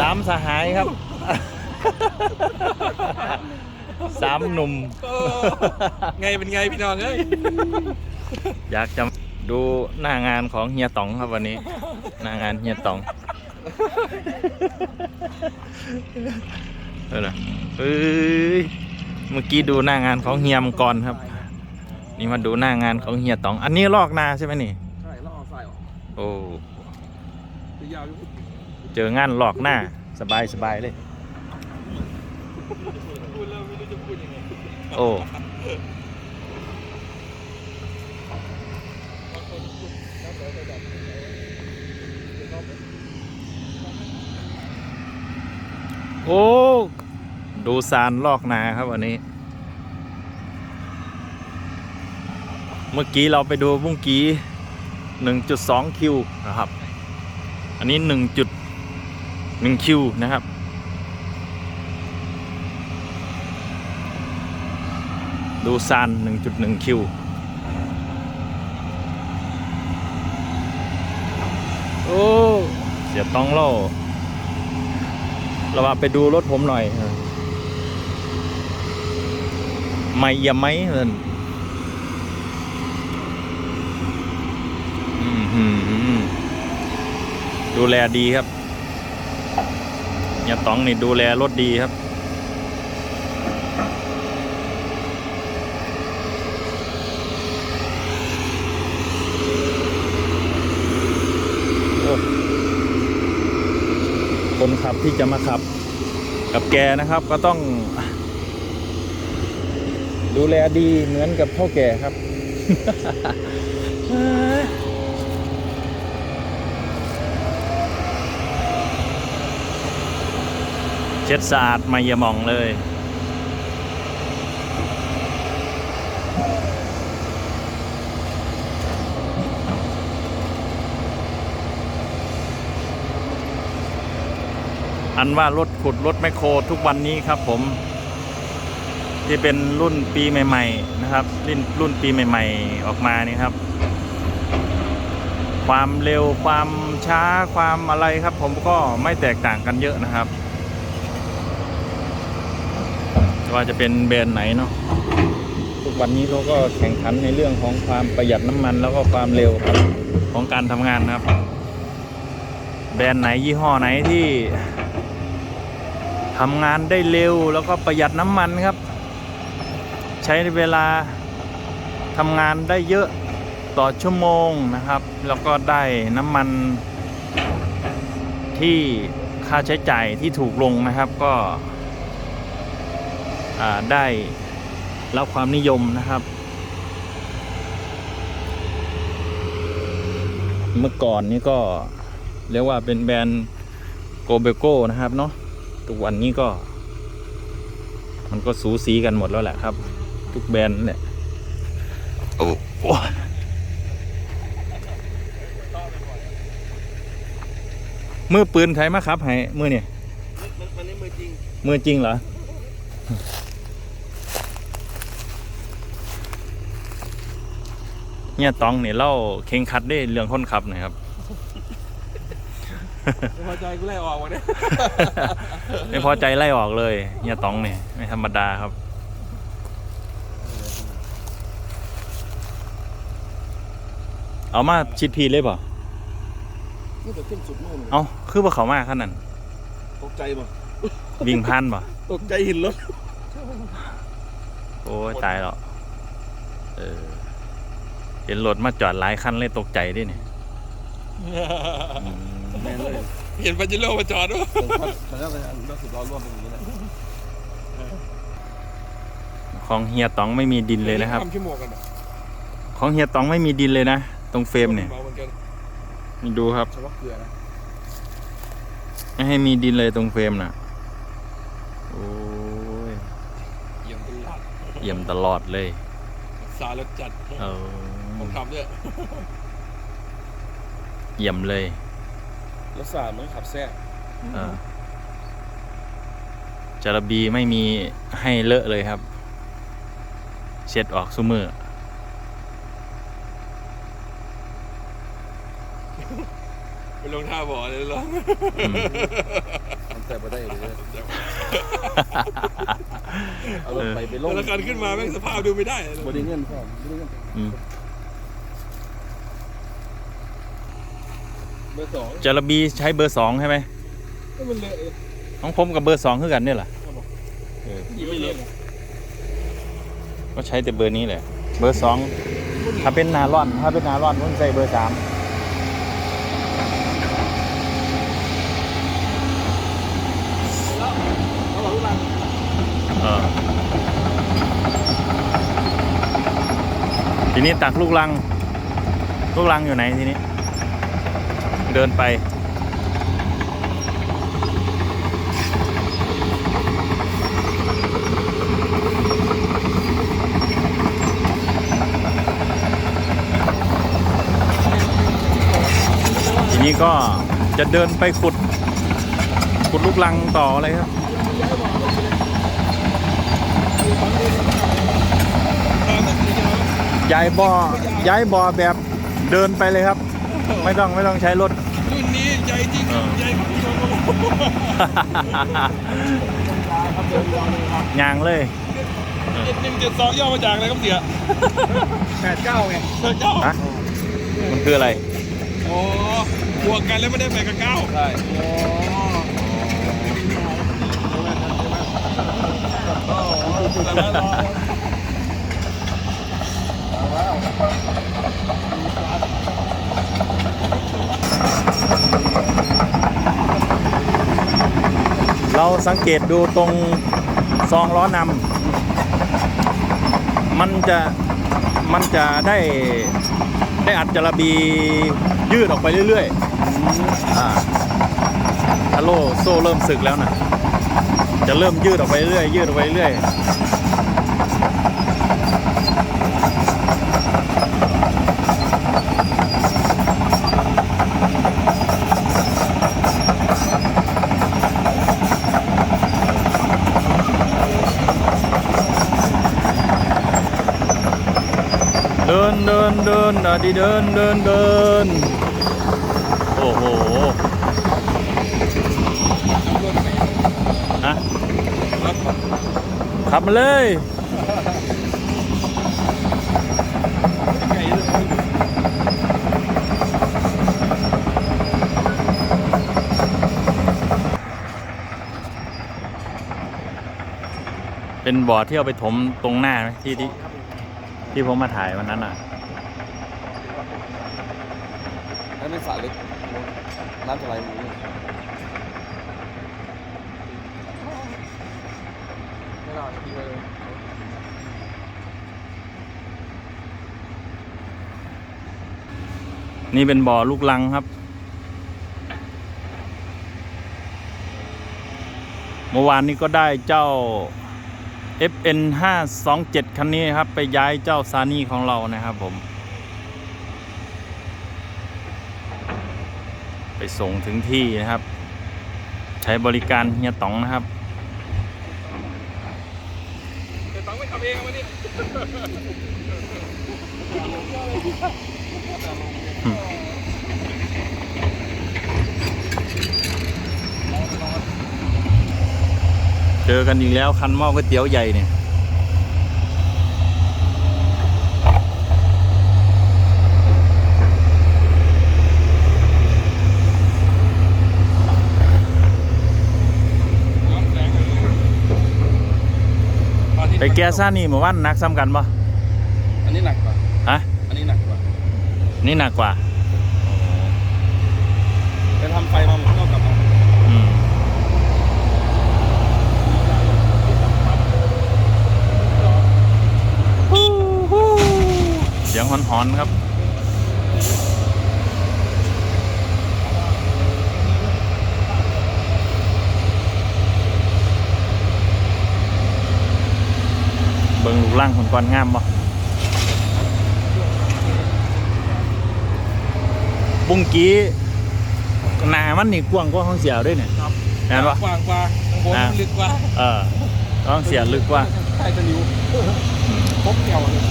สามสหายครับ สามหนุ่มเออไงเป็นไงพี่น้องเอ้ยอยากจะดูหน้างานของเฮียต๋องครับวันนี้ หน้างานเฮียต๋องเออนะเอ้ยเมื่อกี้ดูหน้างานของเฮียมงกรครับ นี่มาดูหน้างานของเฮียต๋อง อันนี้ลอกนาใช่ไหมนี่ใช่แล้วเอาใส่ออกโอ้จะยาวอยู่เจองานหลอกหน้า สบายสบายเลยพูดแล้วไม่รู้จะพูดยังไงโอ้โอ้ ดูซานลอกนาครับวันนี้ เมื่อกี้เราไปดูเมื่อกี้ 1.2 คิวนะครับ อันนี้ 1.1คิวนะครับ ดูซาน1.1คิว โอ้ เสียต้องเล่เราว่าไปดูรถผมหน่อย ไม่เยี่ยมไหมเอินดูแลดีครับ เนี่ยต้องนี่ดูแลรถดีครับ คนขับที่จะมาขับ กับแกนะครับก็ต้อง ดูแลดีเหมือนกับเท่าแก่ครับ ช็ดสะอาดไม่ยมองเลย อันว่ารถขุดรถแมคโครทุกวันนี้ครับผม ที่เป็นรุ่นปีใหม่ ๆ นะครับ รุ่นรุ่นปีใหม่ ๆ ออกมานี่ครับ ความเร็วความช้าความอะไรครับ ผมก็ไม่แตกต่างกันเยอะนะครับไม่ ว่าจะเป็นแบรนด์ไหนเนาะทุกวันนี้เขาก็แข่งขันในเรื่องของความประหยัดน้ำมันแล้วก็ความเร็วครับของการทำงานนะครับ แบรนด์ไหนยี่ห้อไหนที่ทำงานได้เร็วแล้วก็ประหยัดน้ำมันครับ ใช้เวลาทำงานได้เยอะต่อชั่วโมงนะครับ แล้วก็ได้น้ำมันที่ค่าใช้จ่ายที่ถูกลงนะครับก็ ได้รับความนิยมนะครับ เมื่อก่อนนี่ก็เรียกว่าเป็นแบรนด์โกเบโก้นะครับเนาะทุกวันนี้ก็ มันก็สูสีกันหมดแล้วแหละครับ ทุกแบรนด์เนี่ยโอ้โหมือปืนไทยมาครับให้มือเนี่ยมันมันนี่มือจริงมือจริงเหรอ เนี่ยตองเนี่ยเล่าเข่งคัดได้เรื่องคนขับหนะครับไม่พอใจกูไล่ออกวะเนี่ยไม่พอใจไล่ออกเลยเฮียตองเนี่ยไม่ธรรมดาครับเอามาชิดพีเลยเปล่านี่แต่ขึ้นสุดโน่นเลยเอาคือว่าเขามาขนาดนั้นตกใจป่ะวิ่งพันป่ะตกใจเห็นรถโอ้ยตายแล้วเออ เห็นรถมาจอดหลายคันเลยตกใจดิเนี่ยอืมแม่นเลยเห็นปาจิโร่มาจอดด้วยมันก็เป็นรถสิบล้อร่วมเป็นอย่างนี้แหละของเฮียตองไม่มีดินเลยนะครับ ทำชั่วโมงกันเหรอของเฮียตองไม่มีดินเลยนะ ตรงเฟรมเนี่ยเมาเหมือนกันนี่ดูครับ เฉพาะเกลือนะไม่ให้มีดินเลยตรงเฟรมน่ะ โอ้ยเยี่ยมตลอดเยี่ยมตลอดเลย สารรถจัด เออ ผมขับด้วยเยี่ยมเลยรถสารมันขับแซ่เออจารบีไม่มีให้เลอะเลยครับ เช็ดออกซุมือไปลงท่าบ่อเลยเหรออืมเแต่ไม่ได้เลยเอารถไปไปลงแล้วการขึ้นมาแม่งสภาพดูไม่ได้เลยบริเงินพ่อบ่ได้เงินอืม บอร์สองจารบีใช้เบอร์สองใช่ไหมก็มันเลอะเองของผมกับเบอร์สองคือกันเนี่ยแหละเออดีไม่เลอะก็ใช้แต่เบอร์นี้แหละ เบอร์สองถ้าเป็นนาร่อน ถ้าเป็นนาร่อนผมใส่เบอร์สามแล้วเราลูกรังเออทีนี้ตักลูกลัง ลูกลังอยู่ไหนทีนี้ เดินไป ทีนี้ก็จะเดินไปขุด ขุดลูกลังต่ออะไรครับย้ายบ่อย้ายบ่อแบบเดินไปเลยครับ ไม่ต้องไม่ต้องใช้รถ รุ่นนี้ใหญ่จริงเออใหญ่ของพี่โชว์ยางเลยเจ็ดหนึ่งเจ็ดสองย่อมาจากอะไรครับเสียแปดเก้าไงแปดเก้าฮะมันคืออะไรโอ้บวกกันแล้วไม่ได้แปดกับเก้าใช่โอ้แต่ว่ารอ เราสังเกตดูตรงซองล้อนำมันจะมันจะได้ได้อัดจระบียืดออกไปเรื่อยๆอ่าถ้าโลโซ่เริ่มสึกแล้วนะจะเริ่มยืดออกไปเรื่อยยืดออกไปเรื่อย เดิน เดินดินอะดิเดินเดินเดินโอ้โหฮะขับมาเลยเลยเป็นบ่อที่เอาไปถมตรงหน้าไหมที่ที่ที่ผมมาถ่ายวันนั้นอะ นั่นเป็นสระลึกน้ำจะไหลหมูไม่รอดดีเลยนี่เป็นบ่อลูกลังครับ เมื่อวานนี้ก็ได้เจ้า FN 527 คันนี้ครับ ไปย้ายเจ้าซานี่ของเรานะครับผม ไปส่งถึงที่นะครับ ใช้บริการเฮียต๋องนะครับแต่ต้องไปทำเองวันนี้เจอกันอีกแล้วคันหม้อก๋วยเตี๋ยวใหญ่เนี่ยย้อมแสงเลย ไปแก้ซ่านี่หมู่บ้านนักซ้ำกันปะอันนี้หนักกว่า ฮะ อันนี้หนักกว่า นี่หนักกว่า ไปทำไฟมาหมดก็กลับมาอืม เสียงหอนๆครับ ล่างคนก่อนงามบ่บุ้งกี้หนามันนี่กว้างกว่าห้องเสียวด้วยเนี่ยครับแม่นปะกว้างกว่าข้างบนลึกกว่า เออห้องเสียลึกกว่าใครจะนิ้วพบแก้วเลย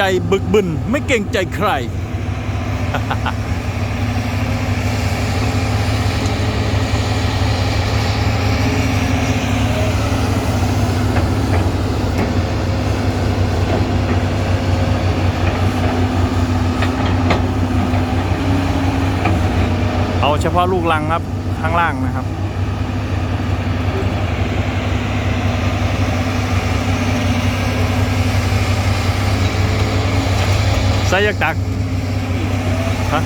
ใหญ่บึกบึนไม่เก่งใจใคร เอาเฉพาะลูกลังครับ ข้างล่างนะครับ ใส่ยักตักฮะ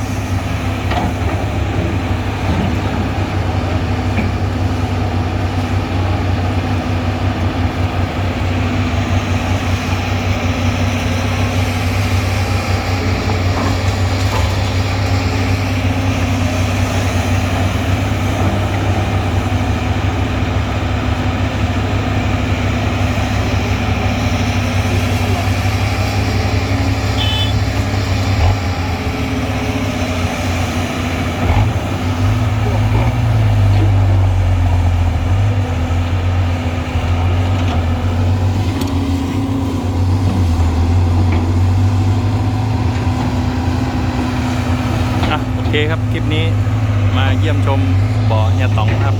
คครับ คลิปนี้มาเยี่ยมชมบ่อเนี่ยตองครับ